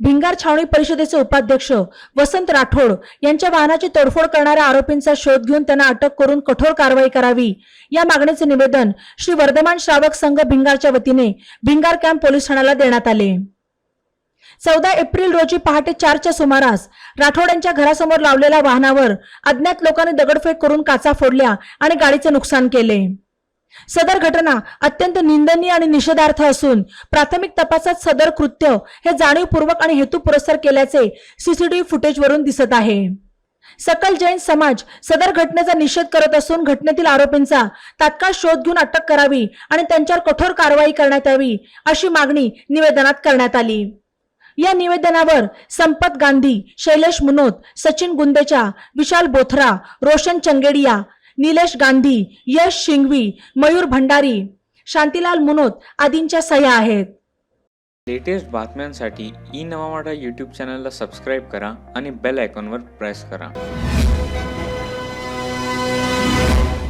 भिंगार छावणी परिषदेचे उपाध्यक्ष वसंत राठोड यांच्या वाहनाची तोडफोड करणाऱ्या आरोपींचा शोध घेऊन त्यांना अटक करून कठोर कारवाई करावी. या मागणीचे निवेदन श्री वर्धमान श्रावक संघ भिंगारच्या वतीने भिंगार कॅम्प पोलीस ठाण्याला देण्यात आले. चौदा एप्रिल रोजी पहाटे चारच्या सुमारास राठोड यांच्या घरासमोर लावलेल्या वाहनावर अज्ञात लोकांनी दगडफेक करून काचा फोडल्या आणि गाडीचे नुकसान केले. सदर घटना अत्यंत निंदनीय आणि निषेधार्थ असून प्राथमिक तपासात सदर कृत्य हे जाणीवपूर्वक आणि हेतुपुरस्सर केल्याचे सीसीटीव्ही फुटेजवरून दिसत आहे. सकल जैन समाज सदर घटनेचा निषेध करत असून घटनेतील आरोपींचा तात्काळ शोध घेऊन अटक करावी आणि त्यांच्यावर कठोर कारवाई करण्यात यावी अशी मागणी निवेदनात करण्यात आली. या निवेदनावर संपत गांधी शैलेश मुनोत सचिन गुंदेचा विशाल बोथरा रोशन चंगेडिया निलेश गांधी यश शिंगवी मयूर भंडारी शांतीलाल मुनोत आदींच्या सह्या आहेत. लेटेस्ट बातम्यांसाठी ई नवा यूट्यूब चॅनलला सबस्क्राईब करा आणि बेल आयकॉनवर प्रेस करा.